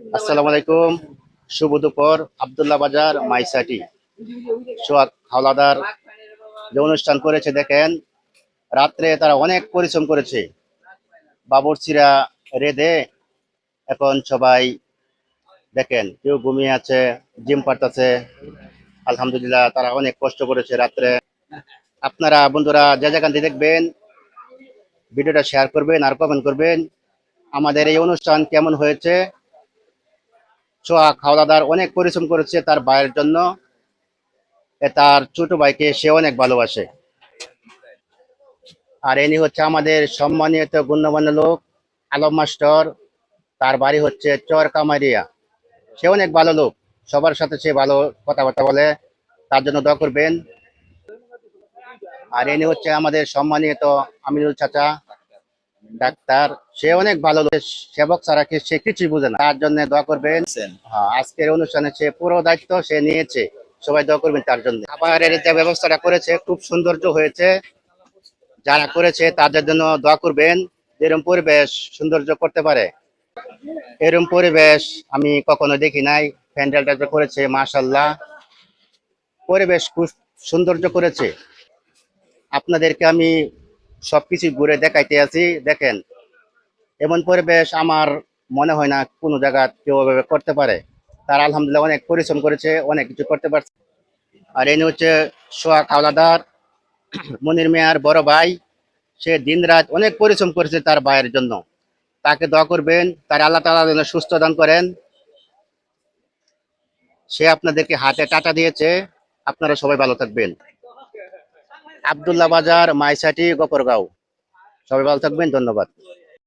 আসসালামু আলাইকুম। শুভ দুপুর, আবদুল্লাহ বাজার, মাইসাটি। সোহাগ হাওলাদার যে অনুষ্ঠান করেছে, দেখেন, রাত্রে তারা অনেক পরিশ্রম করেছে। বাবরচিরা রেদে এখন সবাই দেখেন, কেউ ঘুমিয়ে আছে, জিম পারতেছে। আলহামদুলিল্লাহ, তারা অনেক কষ্ট করেছে রাত্রে। আপনারা, বন্ধুরা, যে যেখান থেকে দেখবেন, ভিডিওটা শেয়ার করবেন আর কমেন্ট করবেন। আমাদের এই অনুষ্ঠান কেমন হয়েছে? সোহাগ হাওলাদার অনেক পরিশ্রম করেছে তার ভাইয়ের জন্য। তার ছোট ভাইকে সে অনেক ভালোবাসে। আর এনি হচ্ছে আমাদের সম্মানিত গণ্যমান্য লোক, আলম মাস্টার। তার বাড়ি হচ্ছে চর কামারিয়া সে অনেক ভালো লোক, সবার সাথে সে ভালো কথাবার্তা বলে। তার জন্য দোয়া করবেন। আর এনি হচ্ছে আমাদের সম্মানিত আমিরুল চাচা। ডাক্তার সে অনেক ভালো সেবক ছাড়া কি সে কিছুই বুঝে না। তার জন্য দোয়া করবেন। হ্যাঁ, আজকের অনুষ্ঠানে সে পুরো দায়িত্ব সে নিয়েছে। সবাই দোয়া করবেন তার জন্য। খাবারের যে ব্যবস্থাটা করেছে খুব সৌন্দর্য হয়েছে। যারা করেছে তাদের জন্য দোয়া করবেন। যেরকম পরিবেশ সৌন্দর্য করতে পারে। এরম পরিবেশ আমি কখনো দেখি নাই। প্যান্ডেলটা যে করেছে মাশাল্লাহ পরিবেশ খুব সৌন্দর্য করেছে। আপনাদেরকে আমি সবকিছু ঘুরে দেখাইতে আছি, দেখেন। এমন পরিবেশ আমার মনে হয় না কোনো জায়গা কেউ এভাবে করতে পারে। তার আলহামদুলিল্লাহ অনেক পরিশ্রম করেছে, অনেক কিছু করতে পারছে। আর এনে হচ্ছে সোহাগ হাওলাদার, মনির মেয়ার বড় ভাই। সে দিনরাত অনেক পরিশ্রম করেছে তার ভাইয়ের জন্য। তাকে দোয়া করবেন, তার আল্লাহ তালা যেন সুস্থ দান করেন। সে আপনাদেরকে হাতে টাটা দিয়েছে। আপনারা সবাই ভালো থাকবেন। আবদুল্লাহ বাজার মাইসাটি গোপরগাঁও সবাই ভালো থাকবেন ধন্যবাদ।